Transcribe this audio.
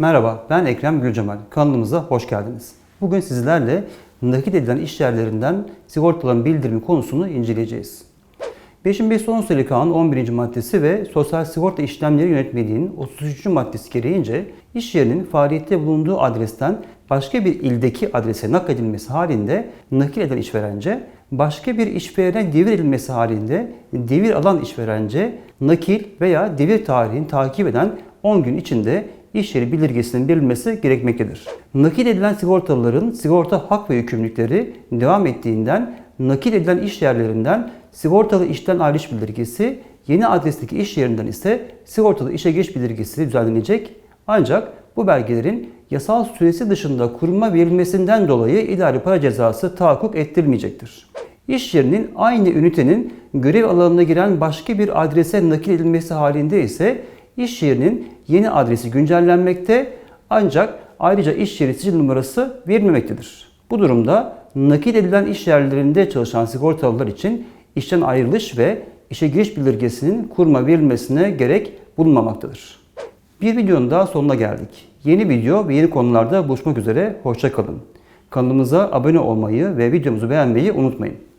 Merhaba, ben Ekrem Gülcemal. Kanalımıza hoş geldiniz. Bugün sizlerle nakit edilen iş yerlerinden sigortaların bildirimi konusunu inceleyeceğiz. 5510 sayılı kanun 11. maddesi ve Sosyal Sigorta İşlemleri Yönetmeliğinin 33. maddesi gereğince iş yerinin faaliyette bulunduğu adresten başka bir ildeki adrese nakledilmesi halinde nakil eden işverence, başka bir işverene devir edilmesi halinde devir alan işverence nakil veya devir tarihini takip eden 10 gün içinde iş yeri bildirgesinin verilmesi gerekmektedir. Nakil edilen sigortalıların sigorta hak ve yükümlülükleri devam ettiğinden nakil edilen iş yerlerinden sigortalı işten ayrılış bildirgesi, yeni adresteki iş yerinden ise sigortalı işe giriş bildirgesi düzenlenecek. Ancak bu belgelerin yasal süresi dışında kuruma verilmesinden dolayı idari para cezası tahakkuk ettirilmeyecektir. İş yerinin aynı ünitenin görev alanına giren başka bir adrese nakil edilmesi halinde ise iş yerinin yeni adresi güncellenmekte ancak ayrıca iş yeri sicil numarası verilmemektedir. Bu durumda nakil edilen iş yerlerinde çalışan sigortalılar için işten ayrılış ve işe giriş bildirgesinin kurma verilmesine gerek bulunmamaktadır. Bir videonun daha sonuna geldik. Yeni video ve yeni konularda buluşmak üzere. Hoşçakalın. Kanalımıza abone olmayı ve videomuzu beğenmeyi unutmayın.